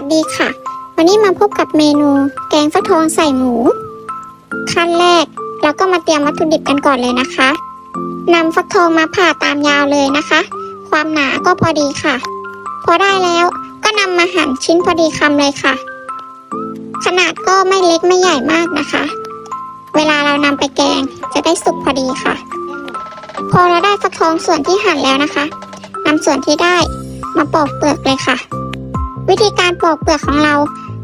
วัสดีค่ะ วันนี้มาพบกับเมนูแกงฟักทองใส่หมู ขั้นแรกเราก็มาเตรียมวัตถุดิบกันก่อนเลยนะคะนำฟักทองมาผ่าตามยาวเลยนะคะ ความหนาก็พอดีค่ะ พอได้แล้วก็นำมาหั่นชิ้นพอดีคำเลยค่ะ ขนาดก็ไม่เล็กไม่ใหญ่มากนะคะ เวลาเรานำไปแกงจะได้สุกพอดีค่ะ พอเราได้ฟักทองส่วนที่หั่นแล้วนะคะนำส่วนที่ได้มาปอกเปลือกเลยค่ะ วิธีการปอกเปลือกของเรา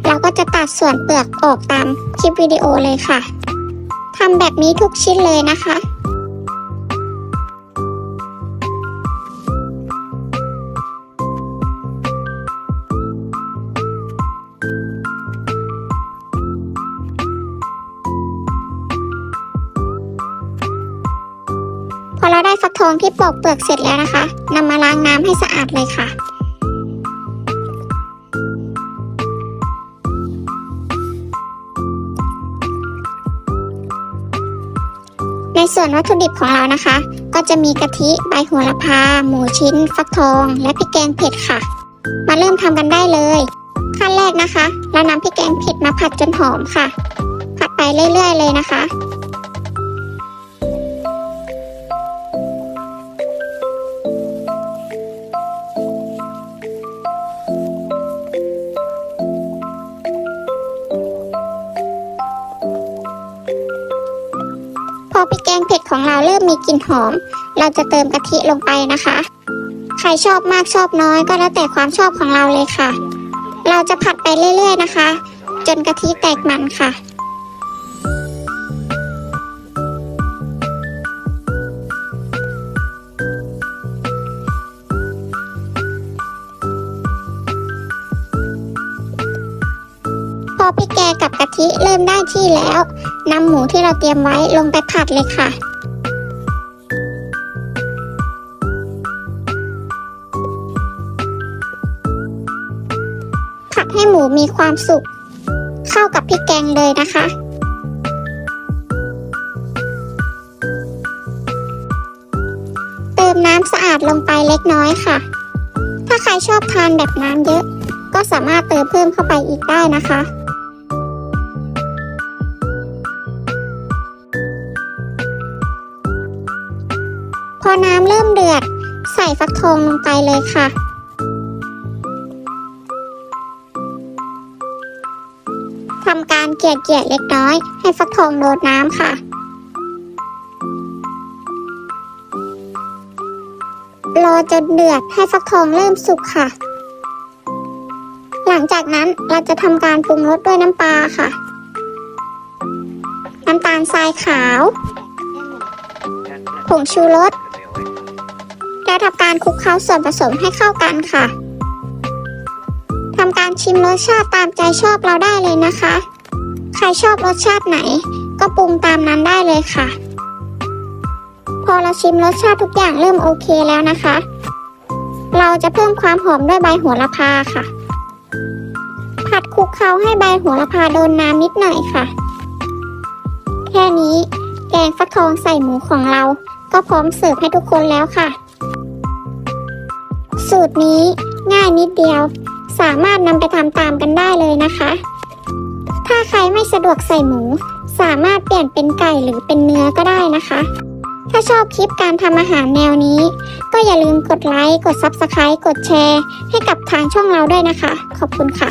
เราก็จะตัดส่วนเปลือกออกตามคลิปวิดีโอเลยค่ะทำแบบนี้ทุกชิ้นเลยนะคะพอเราได้ฟักทองที่ปอกเปลือกเสร็จแล้วนะคะนำมาล้างน้ำให้สะอาดเลยค่ะ ในส่วนวัตถุดิบของเรานะคะ ก็จะมีกะทิใบโหระพา หมูชิ้น ฟักทอง และพริกแกงเผ็ดค่ะ มาเริ่มทำกันได้เลย ขั้นแรกนะคะ เรานำพริกแกงเผ็ดมาผัดจนหอมค่ะ ผัดไปเรื่อยๆเลยนะคะ พริกแกงเผ็ดของเราเริ่มมีกลิ่นหอม เราจะเติมกะทิลงไปนะคะ ใครชอบมากชอบน้อยก็แล้วแต่ความชอบของเราเลยค่ะ เราจะผัดไปเรื่อยๆนะคะ จนกะทิแตกมันค่ะ อพริกแกงกับกะทิเริ่มได้ที่แล้วนำหมูที่เราเตรียมไว้ลงไปผัดเลยค่ะผัดให้หมูมีความสุกเข้ากับพริกแกงเลยนะคะเติมน้ำสะอาดลงไปเล็กน้อยค่ะ ถ้าใครชอบทานแบบน้ำเยอะ ก็สามารถเติมเพิ่มเข้าไปอีกได้นะคะ พอน้ำเริ่มเดือด ใส่ฟักทองลงไปเลยค่ะ ทำการเกลี่ยเกี่ยเล็กน้อย ให้ฟักทองโดนน้ำค่ะ รอจนเดือดให้ฟักทองเริ่มสุกค่ะ หลังจากนั้นเราจะทำการปรุงรสด้วยน้ำปลาค่ะ น้ำตาลทรายขาวผงชูรส และทำการคลุกเคล้าส่วนผสมให้เข้ากันค่ะทำการชิมรสชาติตามใจชอบเราได้เลยนะคะ ใครชอบรสชาติไหน ก็ปรุงตามนั้นได้เลยค่ะ พอเราชิมรสชาติทุกอย่างเริ่มโอเคแล้วนะคะ เราจะเพิ่มความหอมด้วยใบโหระพาค่ะ ผัดคลุกเคล้าให้ใบโหระพาโดนน้ำนิดหน่อยค่ะ แค่นี้แกงฟักทองใส่หมูของเราก็พร้อมเสิร์ฟให้ทุกคนแล้วค่ะ สูตรนี้ง่ายนิดเดียว สามารถนำไปทำตามกันได้เลยนะคะ ถ้าใครไม่สะดวกใส่หมู สามารถเปลี่ยนเป็นไก่หรือเป็นเนื้อก็ได้นะคะ ถ้าชอบคลิปการทำอาหารแนวนี้ ก็อย่าลืมกดไลค์ กด Subscribe กดแชร์ ให้กับทางช่องเราด้วยนะคะ ขอบคุณค่ะ